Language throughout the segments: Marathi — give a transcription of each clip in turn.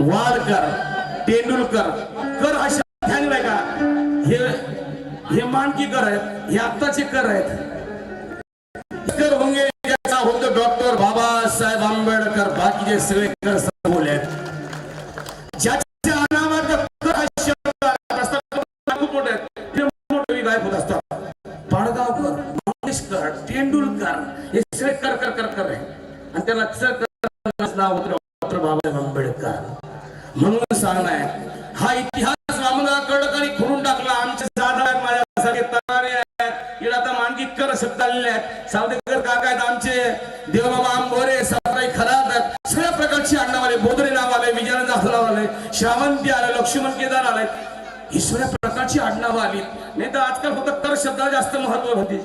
वाडकर तेंडुलकर कर हा शब्द आहे का? हे हे मानकी कर आहेत हे आत्ताचे कर आहेत. कर होंगे ज्याचा होतो डॉक्टर बाबासाहेब आंबेडकर बाकीचे सगळे कर आहेत. ज्याच्या अनावात कर हा शब्द खूप मोठे आहेत मोठे गायक होत असतात. पाडगावकर मंगेशकर तेंडुलकर हे सगळे कर कर कर कर आहे आणि त्याला च कर नाव होतं. सांगणं आहे. हा इतिहास वामनाकडं आणि खुरून टाकला. आमचे साधा माझ्यासारखे तरारे आहेत. इकडे आता मानकी शब्द आलेले आहेत. सावदेकर काका आहेत आमचे. देवबाबा आंबोरे सावराई खरात आहेत. सगळ्या प्रकारचे अण्णावाले बोधरे नाव आले विजयानंद नाव आले श्रावंती आले लक्ष्मण केदार आले. ही सगळ्या प्रकारची आडनावं आली. नाही तर आजकाल फक्त कर शब्दाला जास्त महत्त्व होते.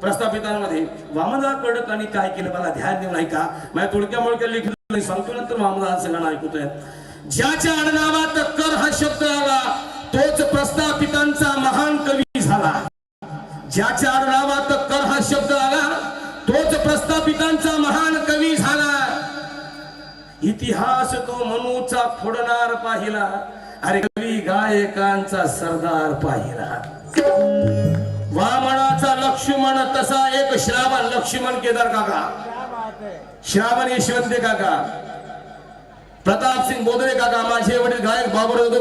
प्रस्थापितांमध्ये वामनदास कडकांनी काय केलं? मला ध्यान देऊ नाही का माझ्या थोडक्या मोडक्या लिखित सांगतो नंतर वामनदास सगळ्यांना ऐकतोय. ज्याच्या आडनावात कर हा शब्द आला तोच प्रस्थापितांचा महान कवी झाला. ज्याच्या आडनावात कर हा शब्द आला तोच प्रस्थापितांचा महान कवी झाला. इतिहास तो मनूचा फोडणार पाहिला अरे कवी गायकांचा सरदार पाहिला. वामनाचा लक्ष्मण तसा एक श्रावण लक्ष्मण केदार काका. श्रावण यशवंत काका. प्रताप सिंग बोदरे काका माझे वडील गायक बाबुराव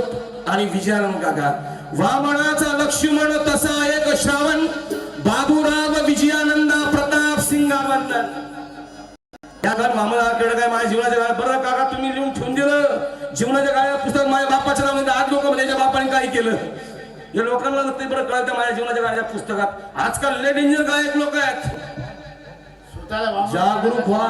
आणि विजयानंद काका. वामनाचा लक्ष्मण तसा एक श्रावण. बाबूराव विजयानंद प्रताप सिंग वंदन या मामलाकडे काय माझ्या जीवनाच्या काळात बरं काका तुम्ही लिहून ठेवून दिलं. जीवनाच्या काळात पुस्तक माझ्या बापाच्या नावाने आज लोक त्याच्या बापाने काय केलं. हे लोकांना ते बरं कळतं माझ्या जीवनाच्या काळाच्या पुस्तकात. आजकाल लय डेंजर गायक लोक आहेत. जागरूक व्हा.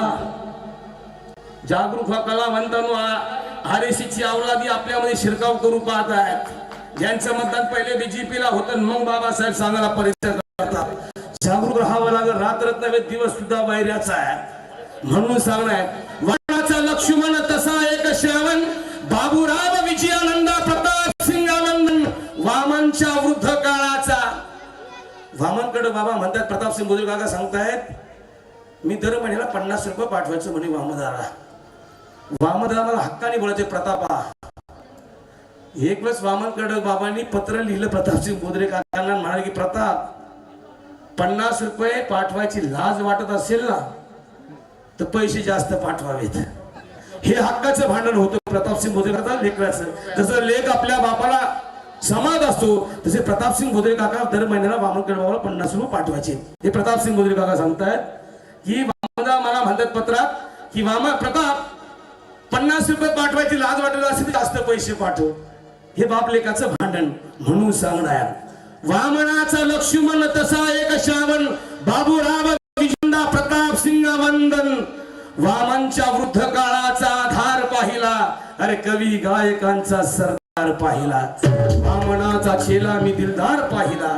जागरूक व्हा कलावंतांनो म्हणताना आरएसीची अवलादी आपल्यामध्ये शिरकाव करू पाहत आहेत ज्यांचं मतदान पहिले बीजेपीला होतं मग बाबासाहेब सांगायला परिचय करतात. जागरूक राहावं लागेल रात्र नव्हे दिवस सुद्धा वैर्याचा आहे. म्हणून सांगणार वनाचा लक्ष्मण तसा एक श्रावण. बाबूराव विजयानंदा प्रताप सिंगानंदन वामनच्या वृद्ध काळाचा. वामनकडे बाबा म्हणतात प्रताप सिंग बोधे काका सांगतायत मी दर महिन्याला पन्नास रुपये पाठवायचं म्हणे वामदारा वामदाला मला हक्काने बोलायचे प्रतापा एक वेळेस वामन कडक बाबांनी पत्र लिहिलं प्रतापसिंग गोदरे काकांना म्हणाले की प्रताप पन्नास रुपये पाठवायची लाज वाटत असेल ना तर पैसे जास्त पाठवावेत. हे हक्काचं भांडण होतं प्रतापसिंग बोधरे काका लेकराचं. जसं लेख आपल्या बापाला समाज असतो तसे प्रतापसिंग गोदरे काका दर महिन्याला वामनकडे बाबाला पन्नास रुपये पाठवायचे. हे प्रतापसिंग गोदरे काका सांगतायत की वामदा मला म्हणतात पत्रात की वामा प्रताप पन्नास रुपये पाठवायची लाज वाटत असेल जास्त पैसे पाठव. हे बापलेकाचं भांडण म्हणून सांगणार. वामनाचा लक्ष्मण तसा एक श्रावण. बाबूराव विजंदा प्रताप सिंग वंदन. वामनच्या वृद्ध काळाचा आधार पाहिला. अरे कवी गायकांचा सरदार पाहिला. वामनाचा चेला मी दिलदार पाहिला.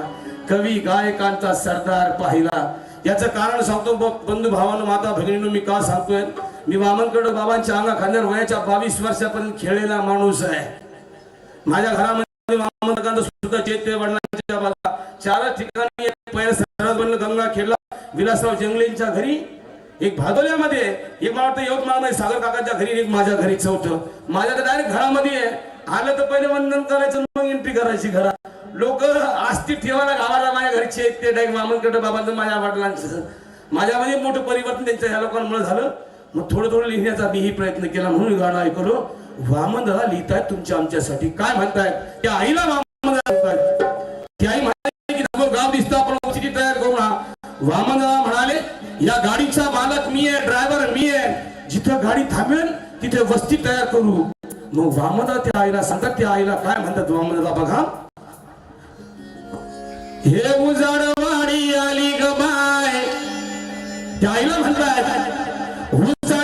कवी गायकांचा सरदार पाहिला. याचं कारण सांगतो बंधू भावानं माता भगिनीनं मी का सांगतोय? मी वामनकडे बाबांच्या अंगा खांद्यावर वयाच्या बावीस वर्षापर्यंत खेळलेला माणूस आहे. माझ्या घरामध्ये वामनकांत सुद्धा चैत्य वडिलांच्या बागा चारच ठिकाणी बनलं गंगा खेळला. विलासराव जंगलेंच्या घरी एक भादोल्यामध्ये एक मला वाटतं यवतमाळमध्ये सागर काकाच्या घरी एक माझ्या घरी चौथं. माझ्या तर डायरेक्ट घरामध्ये आहे. आलं तर पहिले वंदन करायचं मग एंट्री करायची घरात. लोक आस्ती ठेवायला गावाला माझ्या घरचे आहेत. ते डायरेक्ट मामनकडे बाबांचं माझ्या वडिलांचं माझ्यामध्ये मोठं परिवर्तन त्यांच्या ह्या लोकांमुळे झालं. मग थोडं थोडं लिहिण्याचा मीही प्रयत्न केला म्हणून गाणं ऐकलो. वामन दादा लिहितायत तुमच्या आमच्यासाठी. काय म्हणतायत? त्या आईला वामन ती आई म्हणाली की गाव दिसतो आपण तयार करू ना. वामन दादा म्हणाले या गाडीचा मालक मी आहे ड्रायव्हर मी आहे. जिथं गाडी थांबेल तिथे वस्ती तयार करू. मग वामदा त्या आईला सांगतात त्या आईला काय म्हणतात वामनदा बघा हे उजाडवाडी आली ग बाय. त्या म्हणतात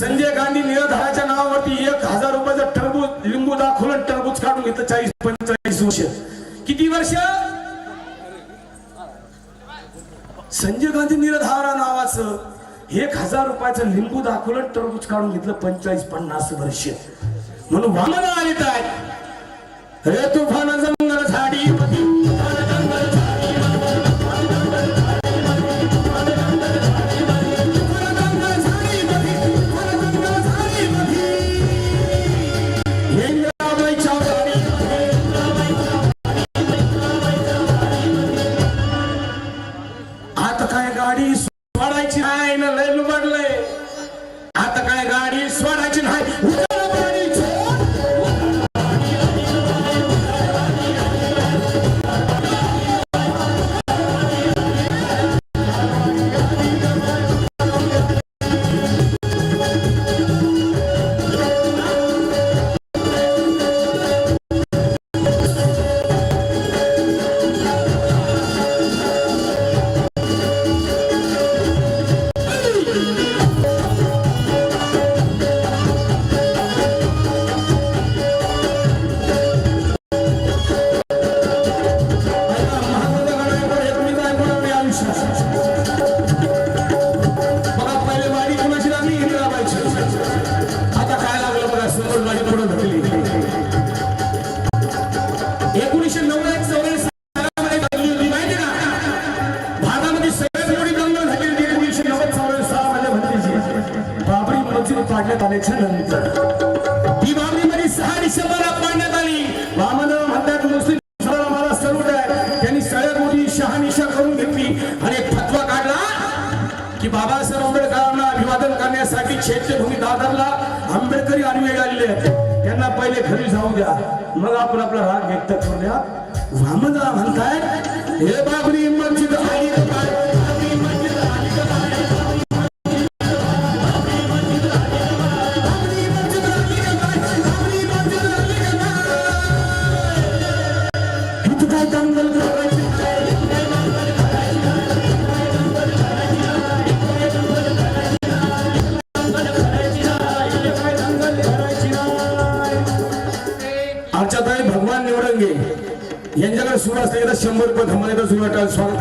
संजय गांधी निराधाराच्या नावावरती एक हजार रुपयाचं टरबूज लिंबू दाखवलं टरबूज काढून घेतलं चाळीस पंचेचाळीस वर्ष. किती वर्ष? संजय गांधी निराधारा नावाचं एक हजार रुपयाचं लिंबू दाखवलं टरबूज काढून घेतलं पंचेचाळीस पन्नास वर्ष. म्हणून वामन आले काय रे तुफान जंगल झाडी the wet, so शंभर पद हमारे दस हुआ ट्रांसफार्म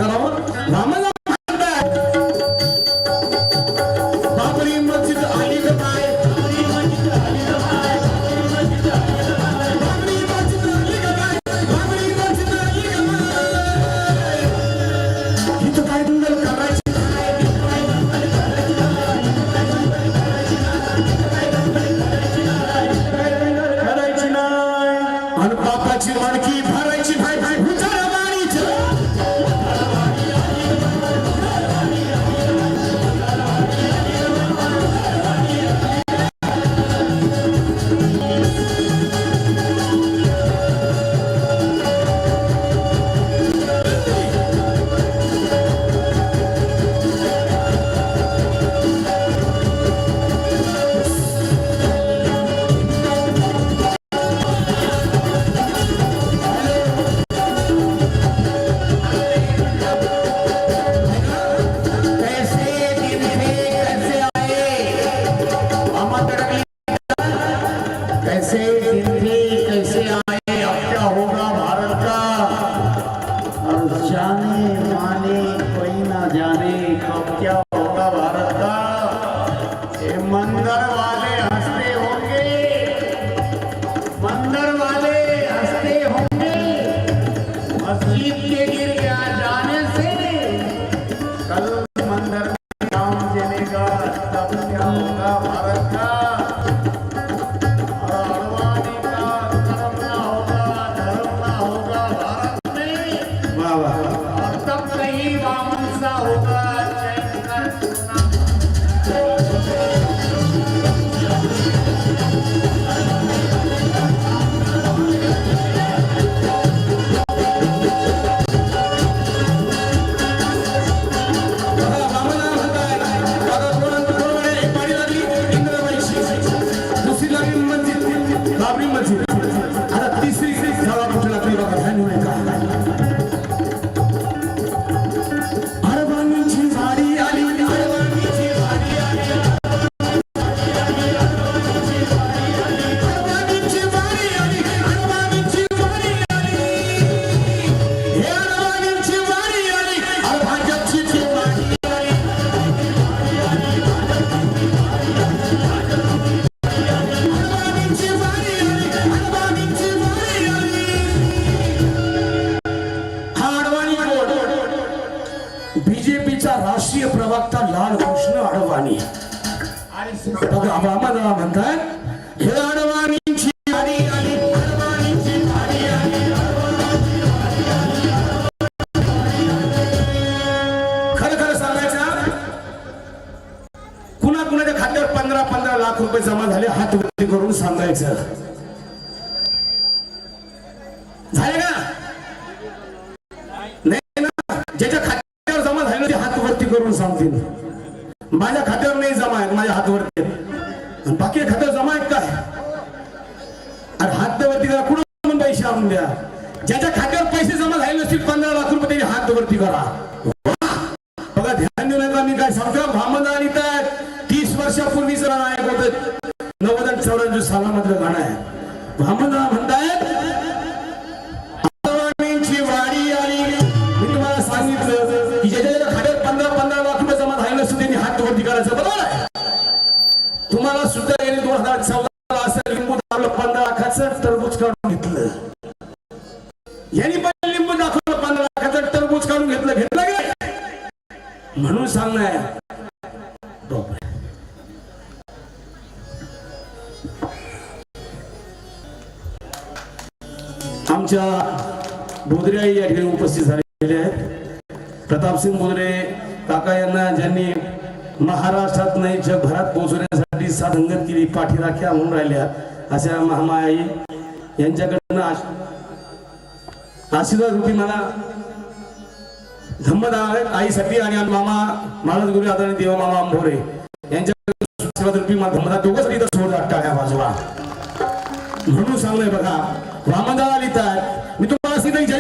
करून सांगायचं. झालं का? नाही ना. ज्याच्या खात्यावर जमा झालं ते हात वरती करून सांगतील. माझ्या खात्यावर नाही जमा आहेत माझ्या हातवरती आणि बाकी खात्यावर जमा आहेत काय? अरे हातवरती करा कुठं पैसे आणून द्या. ज्याच्या खात्यावर पैसे जमा झाले नसतील पंधरा लाख रुपये त्यांनी हात वरती करा. बोधरे या ठिकाणी उपस्थित झालेले आहेत. प्रतापसिंग मोदरे काका यांना ज्यांनी महाराष्ट्रात नाही जगभरात पोहोचवण्यासाठी साधंगत केली पाठीराख्या म्हणून राहिल्या अशा महामाई यांच्याकडनं आशीर्वाद रूपी मला धम्मदान आईसाठी आणि मामा महाराज गुरु आदरणीय देव मामा अंभोरे यांच्या आशीर्वाद रूपी मला धम्मदान दोघंच इथं सोड टाळ्या बाजूला. म्हणून सांगलंय बघा वामनदादा लिहितात मी तुम्हाला सांगितलं की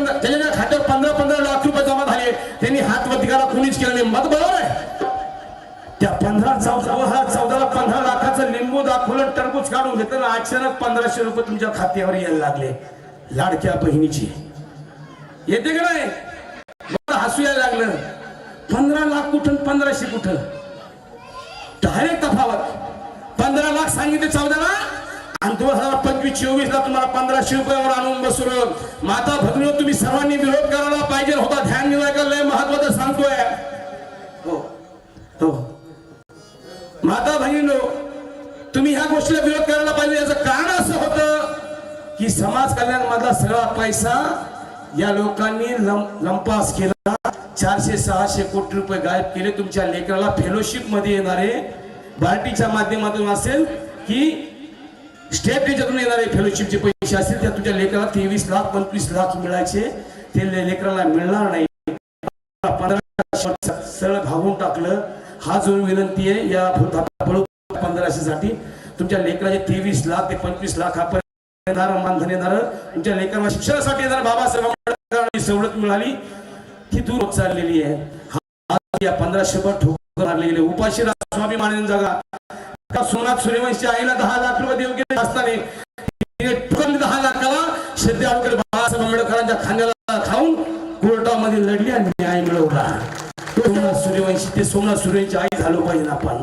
पंधरा त्याच्या खात्यावर पंधरा पंधरा लाख रुपये जमा झाले त्यांनी हात वधिकाला करा कोणीच केलं नाही. मत बरोबर आहे? त्या पंधरा चौदा हा चौदाला पंधरा लाखाचं लिंबू दाखवलं टरबूज काढून घेतलं अचानक पंधराशे रुपये तुमच्या खात्यावर यायला लागले. लाडक्या बहिणीची. येते का नाही? हसू यायला लागलं. पंधरा लाख कुठं पंधराशे कुठं? डायरेक्ट तफावत. पंधरा लाख सांगितले चौदाला? आणि दोन हजार पंचवीस चोवीस ला तुम्हाला पंधराशे रुपयावर आणून बसवलं. माता भगिनी तुम्ही सर्वांनी विरोध करायला पाहिजे होता. ध्यान देऊ का? लय महत्वाचं सांगतोय. हो. हो. माता भगिनी तुम्ही ह्या गोष्टीला विरोध करायला पाहिजे. याचं कारण असं होतं की समाज कल्याण मधला सगळा पैसा या लोकांनी लंपास केला. चारशे सहाशे कोटी रुपये गायब केले. तुमच्या लेकराला फेलोशिपमध्ये येणारे. बार्टीच्या माध्यमातून असेल की स्टेट याच्यातून येणारे फेलोशिपचे पैसे असतील त्या तुझ्या लेकराला तेवीस लाख पंचवीस लाख मिळायचे. ते लेकराला मिळणार नाही. सरळ भागून टाकलं. हा जो विनंती आहे या पंधराशे साठी तुमच्या लेकराचे तेवीस लाख ते पंचवीस लाखापर्यंत मानधन येणार तुमच्या लेकरांना शिक्षणासाठी येणार बाबासाहेब आंबेडकरांची सवलत मिळाली. ती दूर चाललेली आहे. हा- या पंधराशे ठोकर मारलेली आहे. उपाशी राहा, जगा. सोनाथ सूर्यवंशी आईला दहा लाख रुपये देऊ गेले असताना दहा लाखाला श्रद्धे अडकडे बाळासाहेब आंबेडकरांच्या खांद्याला खाऊन कोर्टामध्ये लढली आणि न्याय मिळवला. तो सोमनाथ सूर्यवंशी ते सोमनाथ सूर्यवंशी आई झालो पाहिजे आपण.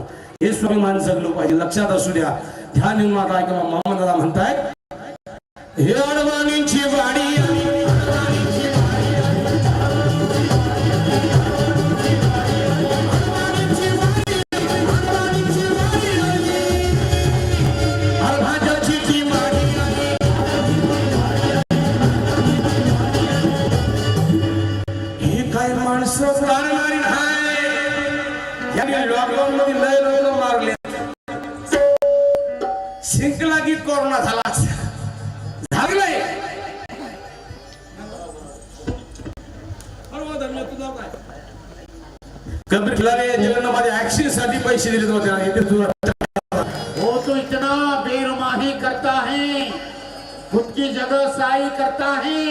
हे स्वाभिमान जगलो पाहिजे. लक्षात असू द्या. ध्यान निर्माता माता किंवा मोहम्मदाला म्हणताय हे अडवाणींची वाडी कोरोना झालाच कबीर खिलारे जगन्नामध्ये ऍक्शन साठी पैसे दिले होते. इथे तुला वो तो इतना बेरमाही करता है खुद की जगह साई करता है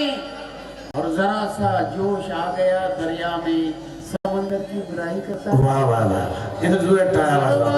और जरा सा जोश आ गया दरिया में समंदर की बुराई करता है। वा वा वा इथे तुला टाळ्या वाजवा.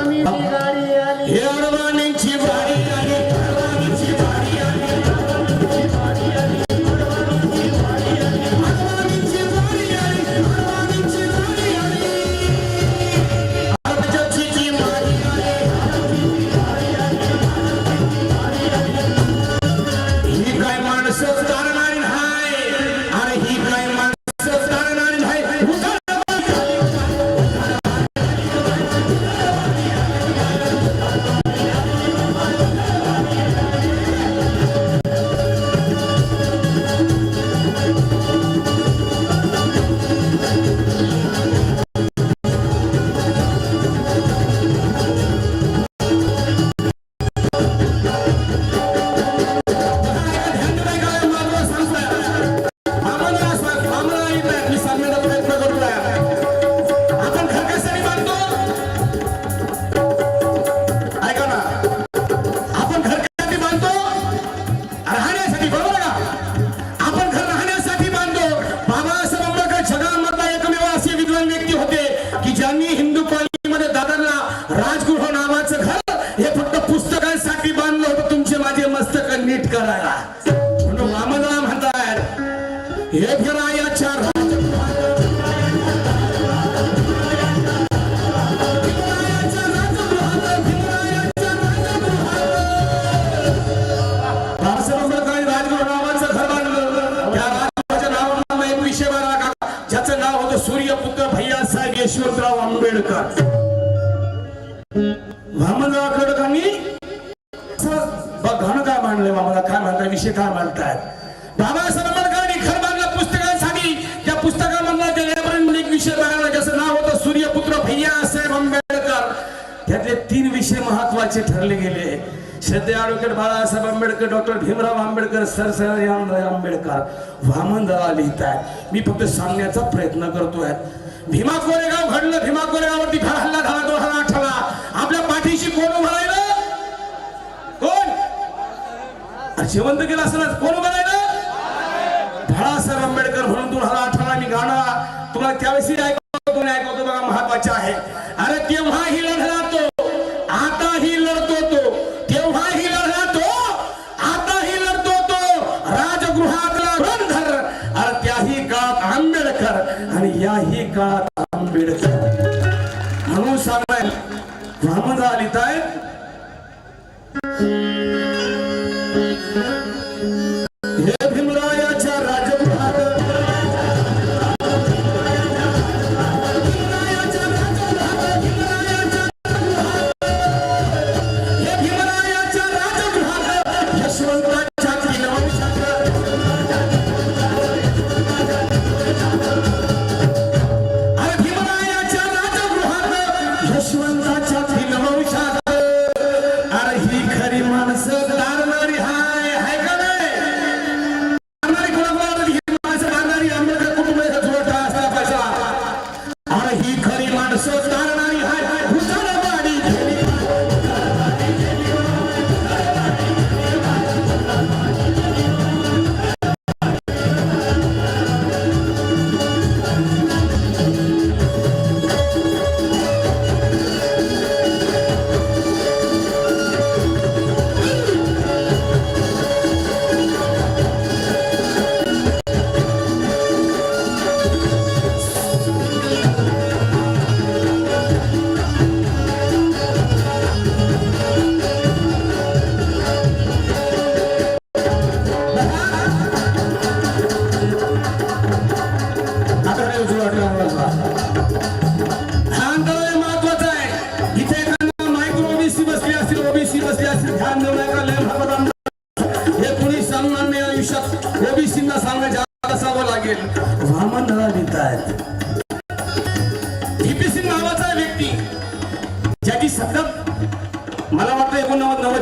करायला शिखा मानतात विषय काय म्हणतायत बाबासाहेब आंबेडकरांनी घर पुस्तकांसाठी. त्या पुस्तकामधला ते लायब्ररीमध्ये एक विषय बघायला ज्याचं नाव होतं सूर्यपुत्र भैया साहेब आंबेडकर. त्यातले तीन विषय महत्त्वाचे ठरले गेले. श्रद्धे advocate Balasaheb Ambedkar doctor Bhimrao Ambedkar sir sir Ambedkar. Vamandada लिहितात मी फक्त सांगण्याचा प्रयत्न करतोय. भीमा कोरेगाव घडलं. भीमा कोरेगावरती फार हल्ला झाला दोन हजार अठरा आपल्या पाठीशी कोण उभं राहिलं? जिवंत केलं असं कोण उभं बाळासाहेब आंबेडकर म्हणून दोन हजार अठरा मी गाणं तुम्हाला त्यावेळेस ऐकवतो तुम्ही ऐकवतो बघा महत्त्वाचे आहे. अरे तेव्हाही लढला तो आताही लढतो तो तेव्हाही लढला तो आताही लढतो तो राजगृहातला रणधर अरे त्याही काळात आंबेडकर आणि याही काळात आंबेडकर. म्हणून सांगायला वामनराव लिहितायत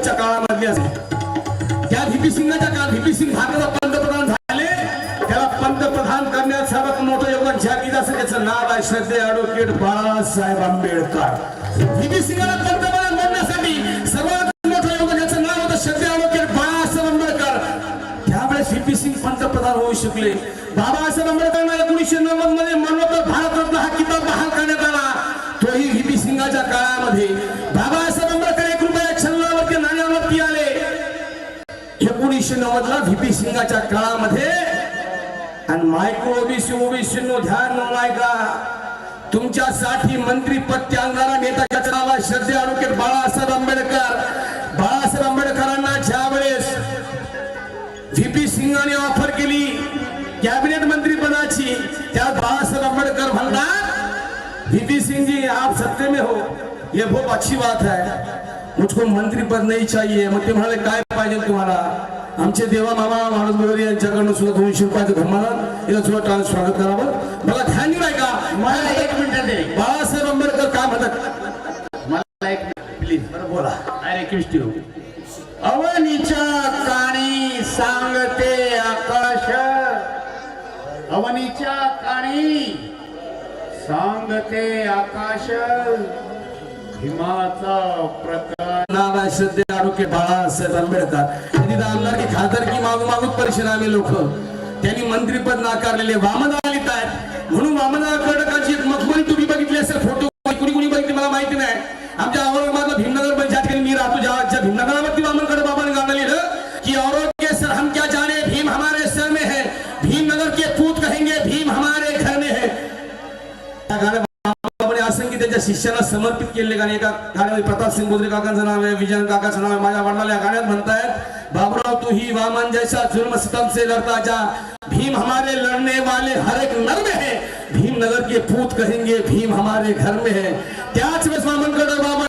एकोणनव्वद काळामधली असते त्या व्हीपी सिंगाच्या काळात व्हीपी सिंग भारताचा पंतप्रधान झाले त्याला पंतप्रधान करण्यात सर्वात मोठं योगदान ज्या दिलं असेल त्याचं नाव आहे श्रद्धे ऍडव्होकेट बाळासाहेब आंबेडकर. व्हीपी सिंगाला पंतप्रधान बनण्यासाठी सर्वात मोठं योगदान ज्याचं नाव होतं श्रद्धे ऍडव्होकेट बाळासाहेब आंबेडकर. त्यावेळेस व्हीपी सिंग पंतप्रधान होऊ शकले. बाबासाहेब आंबेडकरांना एकोणीसशे नव्वदमध्ये मरणोत्तर भारतरत्न हा किताब बहाल करण्यात ला काळामध्ये आणि मायक्रो ओबीसी ओबीसी नो ध्यान नाही का तुमच्यासाठी मंत्री पद त्यागणारा नेता ज्याचं नाव आहे श्रद्धे ऍडव्होकेट बाळासाहेब आंबेडकर. बाळासाहेब आंबेडकरांना ज्या वेळेस व्हीपी सिंगाने ऑफर केली कॅबिनेट मंत्री पदाची त्यात बाळासाहेब आंबेडकर म्हणतात व्हीपी सिंह जी आप सत्ते में हो. ये बहुत अच्छी बात है. मुझको मंत्री पद नहीं चाहिए. मग ते म्हणाले काय पाहिजे तुम्हाला? आमचे देवा मामा माणूस वगैरे यांच्याकडनं सुद्धा दोनशे रुपयाचं धर्माला याला सुद्धा ट्रान्स स्वागत करावं मला ध्यान नाही का? मला एक मिनिट दे. बाळासाहेब आंबेडकर काय म्हणतात मला एक प्लीज बरं बोला. आय रिक्वेस्ट यू अवनीच्या काणी सांगते आकाश. अवनीच्या काणी सांगते आकाश. हिमाचा प्रकाश श्रद्धे आरोग्य बाळासाहेब आंबेडकर आमदार की खासदार की मागू मागूच परिषद लोक. त्यांनी मंत्रीपद नाकारलेले वामनाला लिहित आहेत. म्हणून वामना कर्नाटकाची एक मखमली तुम्ही बघितली असेल फोटो. कुणी कुणी बघितली? मला माहिती नाही. आमच्या औरंगाबादला भीमनगर पंचायत मी राहतो ज्या ज्या भीमनगरावरती वामनकडे शिष्याला समर्पित केलेले गाणे एका गाण्यामध्ये प्रताप सिंग बोद्रे काकांचं नाव आहे विजयन काकाचं नाव आहे माझ्या वडिलाला या गाण्यात म्हणतायत बाबूराव तू ही वामन जैसा जुर्म सितम से लड़ता जा। भीम हमारे लड़ने वाले हर एक नर में है। भीम नगर के पूत कहेंगे भीम हमारे घर में है। त्याच वेळेस वामनगड बाबांनी ती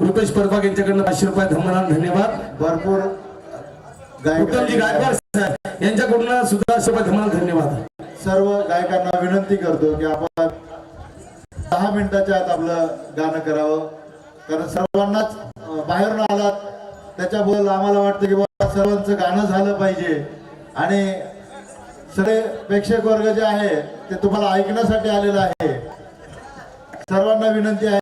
रुपेश परबाग यांच्याकडनं पाचशे रुपये धमनान धन्यवाद. भरपूर उत्तमजी गायक गायकवाड साहेब यांच्याकडून सुद्धा रुपये धमनान धन्यवाद. सर्व गायकांना विनंती करतो की आपण दहा मिनिटाच्या आत आपलं गाणं करावं. कारण सर्वांनाच बाहेरून आलात त्याच्याबद्दल आम्हाला वाटतं की बाबा सर्वांचं गाणं झालं पाहिजे. आणि सगळे प्रेक्षक वर्ग जे आहे ते तुम्हाला ऐकण्यासाठी आलेलं आहे. सर्वांना विनंती आहे.